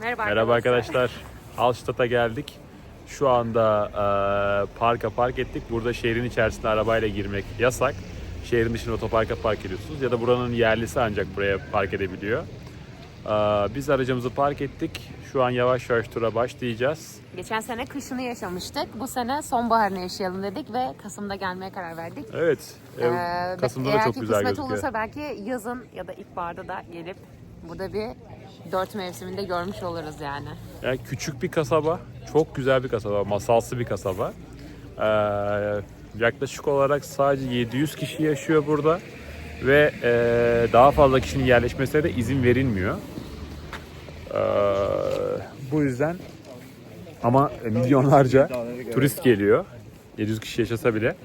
Merhaba, Merhaba arkadaşlar. Alstadt'a geldik. Şu anda e, parka park ettik. Burada şehrin içerisine arabayla girmek yasak. Şehrin dışında otoparka park ediyorsunuz ya da buranın yerlisi ancak buraya park edebiliyor. E, biz aracımızı park ettik. Şu an yavaş yavaş tura başlayacağız. Geçen sene kışını yaşamıştık. Bu sene sonbaharını yaşayalım dedik ve Kasım'da gelmeye karar verdik. Evet. e, Ee, Kasım'da eğer da çok ki güzel kısmet gözüküyor. olursa belki yazın ya da ilkbaharda da gelip burada bir dört mevsiminde görmüş oluruz yani. Yani küçük bir kasaba, çok güzel bir kasaba, masalsı bir kasaba. Ee, yaklaşık olarak sadece 700 kişi yaşıyor burada ve e, daha fazla kişinin yerleşmesine de izin verilmiyor. Ee, bu yüzden ama milyonlarca turist geliyor. 700 kişi yaşasa bile.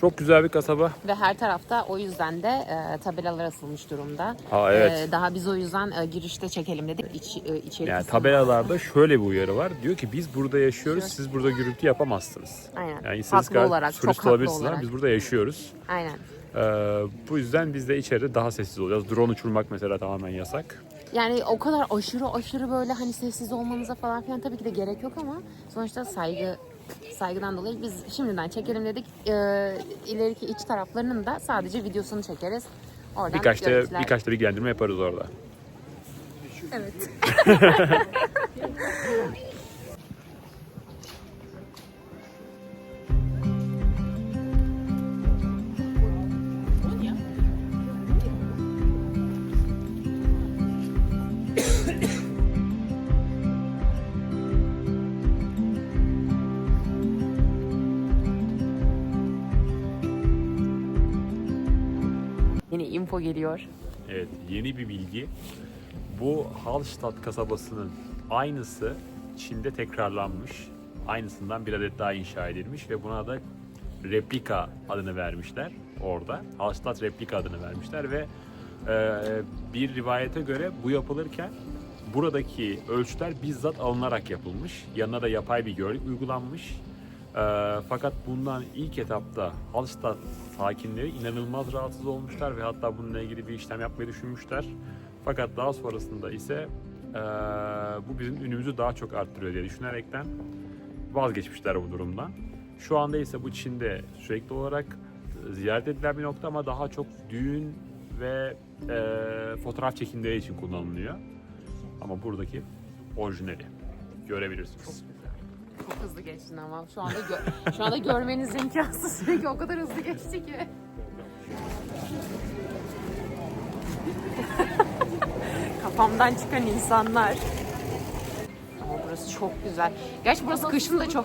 Çok güzel bir kasaba. Ve her tarafta o yüzden de e, tabelalar asılmış durumda. Ha, evet. E, daha biz o yüzden e, girişte çekelim dedik. İç, e, içeri Yani tabelalarda şöyle bir uyarı var. Diyor ki biz burada yaşıyoruz, siz burada gürültü yapamazsınız. Aynen. Yani siz Haklı gayet olarak, çok haklı olarak. biz burada yaşıyoruz. Aynen. Ee, bu yüzden biz de içeride daha sessiz olacağız. Drone uçurmak mesela tamamen yasak. Yani o kadar aşırı aşırı böyle hani sessiz olmanıza falan filan tabii ki de gerek yok ama sonuçta saygı saygıdan dolayı biz şimdiden çekelim dedik. Ee, ileriki iç taraflarının da sadece videosunu çekeriz. Oradan Birkaç da görüntüler- birkaç da bilgilendirme yaparız orada. Evet. info geliyor. Evet, yeni bir bilgi. Bu Hallstatt kasabasının aynısı Çin'de tekrarlanmış. Aynısından bir adet daha inşa edilmiş ve buna da replika adını vermişler orada. Hallstatt replika adını vermişler ve e, bir rivayete göre bu yapılırken buradaki ölçüler bizzat alınarak yapılmış. Yanına da yapay bir gölge uygulanmış. Ee, fakat bundan ilk etapta Hallstatt sakinleri inanılmaz rahatsız olmuşlar ve hatta bununla ilgili bir işlem yapmayı düşünmüşler. Fakat daha sonrasında ise ee, bu bizim ünümüzü daha çok arttırıyor diye düşünerekten vazgeçmişler bu durumdan. Şu anda ise bu Çin'de sürekli olarak ziyaret edilen bir nokta ama daha çok düğün ve ee, fotoğraf çekimleri için kullanılıyor. Ama buradaki orijinali görebilirsiniz. Çok hızlı geçtin ama şu anda gö- şu anda görmeniz imkansız çünkü o kadar hızlı geçti ki. Kafamdan çıkan insanlar. Ama burası çok güzel. Gerçi burası kışın da çok.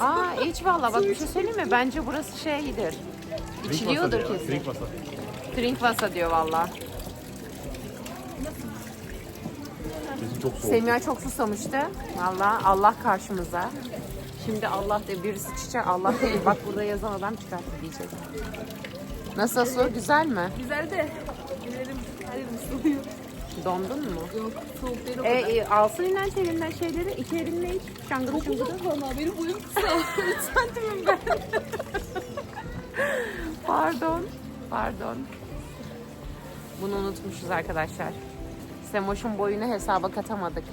Aa hiç valla bak bir şey söyleyeyim mi? Bence burası şeydir. İçiliyordur kesin. Trinkvasa. Trinkvasa diyor valla. Çok soğuk. Semih çok susamıştı. Valla Allah karşımıza. Şimdi Allah de birisi çıkacak. Allah değil. Bak burada yazan adam çıkarttı diyecek. Nasıl su? Güzel mi? Güzel de ellerim her yerim ısınıyor. Dondun mu? Yok soğuk değil o E, kadar. e, alsın inan elinden şeyleri. iki elinle iç. Şangır şangır. Valla benim boyum kısa. 3 santimim ben. Pardon. Pardon. Bunu unutmuşuz arkadaşlar. Semoş'un boyunu hesaba katamadık.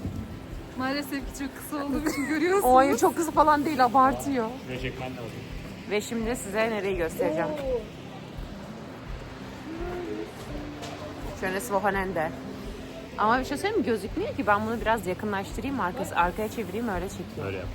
Maalesef ki çok kısa olduğum için görüyorsunuz. O ayı çok kızı falan değil abartıyor. Ne çekmen lazım? Ve şimdi size nereyi göstereceğim. Şöyle Svohanende. Ama bir şey söyleyeyim mi? Gözükmüyor ki. Ben bunu biraz yakınlaştırayım, arkası, arkaya çevireyim öyle çekeyim. Öyle yap.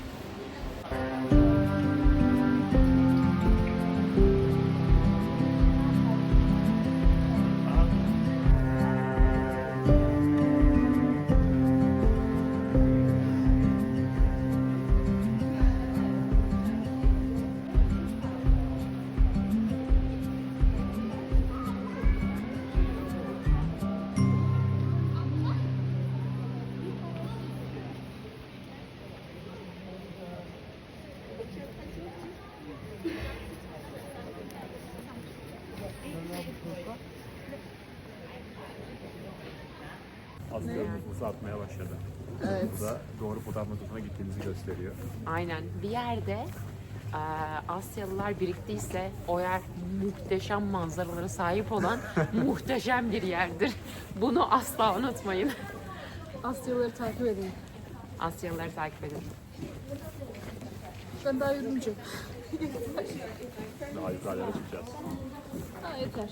Az hızlı atmaya başladı. Evet. Bu da doğru fotoğraf noktasına gittiğimizi gösteriyor. Aynen. Bir yerde eee, Asyalılar biriktiyse o yer muhteşem manzaralara sahip olan muhteşem bir yerdir. Bunu asla unutmayın. Asyalıları takip edin. Asyalıları takip edin. Ben daha yürümeyeceğim. Daha yukarılara çıkacağız. Ha yeter.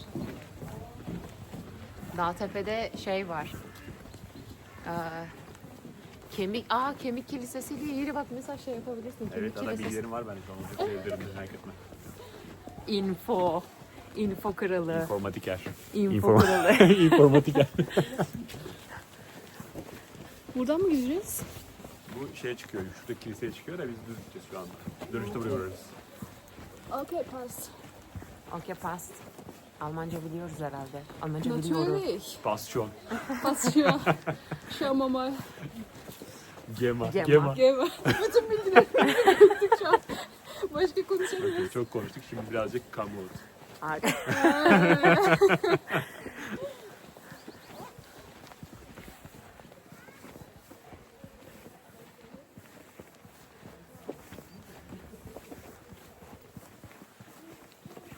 Dağ tepede şey var. Ee, kemik, aa kemik kilisesi diye yeri bak mesela şey yapabilirsin. Kemik Evet, ana kilisesi. bilgilerim var an. Çok sevdirim merak etme. Info. Info kralı. İnformatiker. Info kralı. İnformatiker. Buradan mı gideceğiz? Bu şeye çıkıyor, şuradaki kiliseye çıkıyor da biz düz gideceğiz şu anda. Dönüşte buraya uğrarız. Okay, pass. Okey past. Almanca biliyoruz herhalde. Almanca biliyorum. Natürlich. Bastion. Pass hier. Schauen wir mal. Gema. Gema. Gema. Gel Bütün bilgilerimi bildik şu an. Başka konuşamıyoruz. Çok konuştuk. Şimdi birazcık kamu. Ar-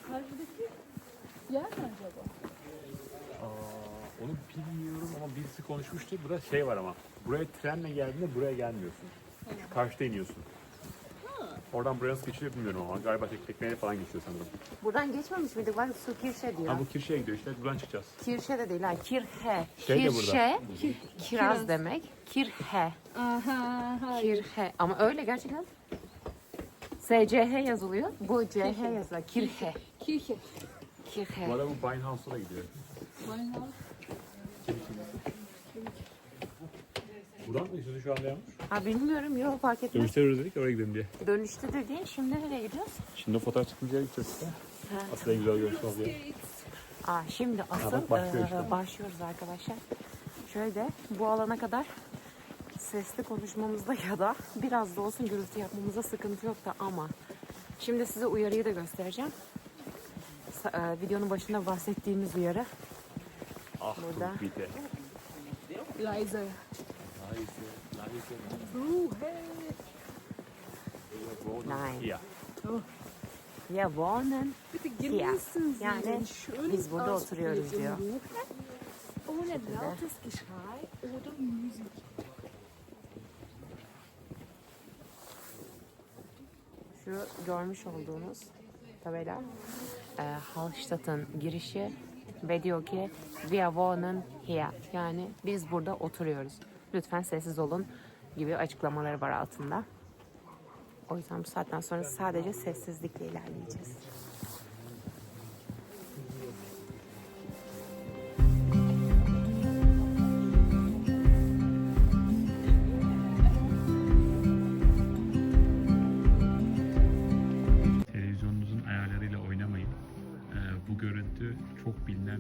Karşıdaki yer mi acaba? Aa, onu bilmiyorum ama birisi konuşmuştu. Burada şey var ama. Buraya trenle geldiğinde buraya gelmiyorsun. Şu karşıda iniyorsun. Oradan buraya nasıl geçiliyor bilmiyorum ama galiba tek tekneyle falan geçiyor sanırım. Buradan geçmemiş miydik? Bak su kirşe diyor. Ha bu Kirşe'ye gidiyor işte buradan çıkacağız. Kirşe de değil ha. Kirhe. Şey de Kirşe. burada. Kiraz demek. Kirhe. Aha, hayır. Kirhe. Ama öyle gerçekten. SCH yazılıyor. Bu CH yazılıyor. Kirhe. Kirche. Bu bu Beinhouse'a da gidiyor. Weinhaus. Buradan mı geçiyorsun şu anda Yağmur? Ha bilmiyorum. Yok fark etmez. Dönüşte uğrarız dedik oraya gidelim diye. Dönüşte dediğin şimdi nereye gidiyoruz? Şimdi fotoğraf çıkınca gideceğiz işte. Aslında güzel görüntü oluyor. Aa, şimdi asıl bak başlıyor işte. başlıyoruz arkadaşlar. Şöyle bu alana kadar sesli konuşmamızda ya da biraz da olsun gürültü yapmamıza sıkıntı yok da ama şimdi size uyarıyı da göstereceğim. Eee, videonun başında bahsettiğimiz uyarı. Ah Burada. çok bite. Leise. Uh, hey. Nein. Ya. Ya wohnen. Bitte genießen Sie Yani den schönen biz burada oturuyoruz diyor. Ohne lautes Geschrei oder Musik. Şu görmüş olduğunuz tabela e, Hallstatt'ın girişi ve diyor ki Wir wohnen hier. Yani biz burada oturuyoruz. Lütfen sessiz olun gibi açıklamaları var altında. O yüzden bu saatten sonra sadece sessizlikle ilerleyeceğiz.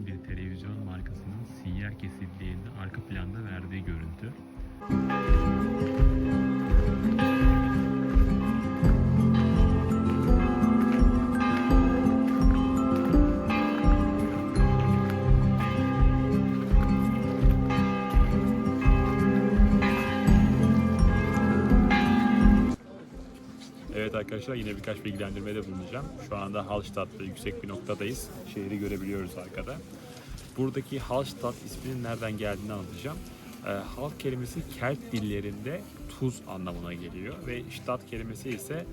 Bilinen bir televizyon markasının sinyal kesildiğinde arka planda verdiği görüntü. Evet arkadaşlar yine birkaç bilgilendirmede bulunacağım. Şu anda Hallstatt'ta yüksek bir noktadayız. Şehri görebiliyoruz arkada. Buradaki Hallstatt isminin nereden geldiğini anlatacağım. Ee, halk kelimesi Kelt dillerinde tuz anlamına geliyor ve Stadt kelimesi ise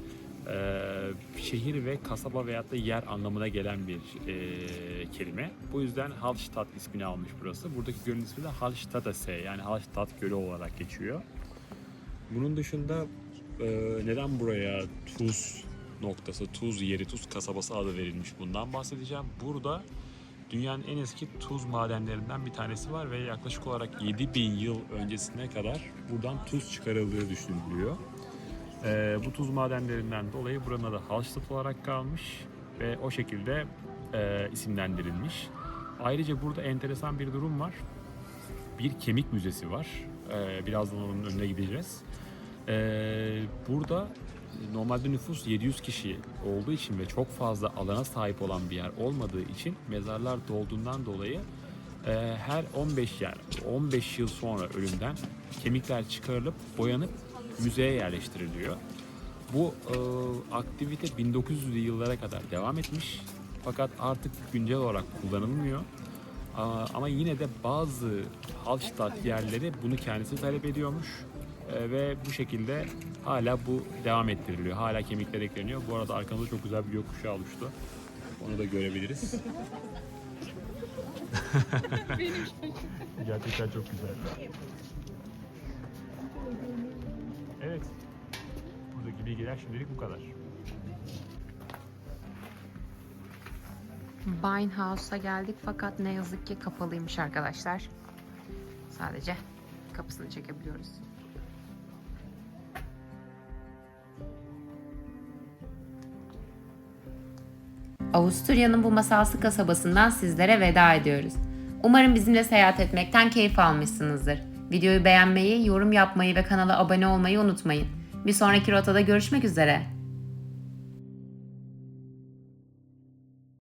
e, şehir ve kasaba veyahut da yer anlamına gelen bir e, kelime. Bu yüzden Hallstatt ismini almış burası. Buradaki gölün ismi de Hallstattersee yani Hallstatt Gölü olarak geçiyor. Bunun dışında e, neden buraya Tuz noktası, Tuz yeri, Tuz kasabası adı verilmiş bundan bahsedeceğim. Burada dünyanın en eski tuz madenlerinden bir tanesi var ve yaklaşık olarak 7000 yıl öncesine kadar buradan tuz çıkarıldığı düşünülüyor. E, bu tuz madenlerinden dolayı buranın adı Hallstatt olarak kalmış ve o şekilde e, isimlendirilmiş. Ayrıca burada enteresan bir durum var. Bir kemik müzesi var. E, birazdan onun önüne gideceğiz. Ee, burada normalde nüfus 700 kişi olduğu için ve çok fazla alana sahip olan bir yer olmadığı için mezarlar dolduğundan dolayı e, her 15 yer 15 yıl sonra ölümden kemikler çıkarılıp boyanıp müzeye yerleştiriliyor. Bu e, aktivite 1900'lü yıllara kadar devam etmiş fakat artık güncel olarak kullanılmıyor. Ama yine de bazı Hallstatt yerleri bunu kendisi talep ediyormuş. Ee, ve bu şekilde hala bu devam ettiriliyor. Hala kemikler ekleniyor. Bu arada arkamızda çok güzel bir gökkuşağı oluştu. Onu da görebiliriz. Gerçekten çok güzel. Evet. Buradaki bilgiler şimdilik bu kadar. Beinhaus'a geldik fakat ne yazık ki kapalıymış arkadaşlar. Sadece kapısını çekebiliyoruz. Avusturya'nın bu masalsı kasabasından sizlere veda ediyoruz. Umarım bizimle seyahat etmekten keyif almışsınızdır. Videoyu beğenmeyi, yorum yapmayı ve kanala abone olmayı unutmayın. Bir sonraki rotada görüşmek üzere.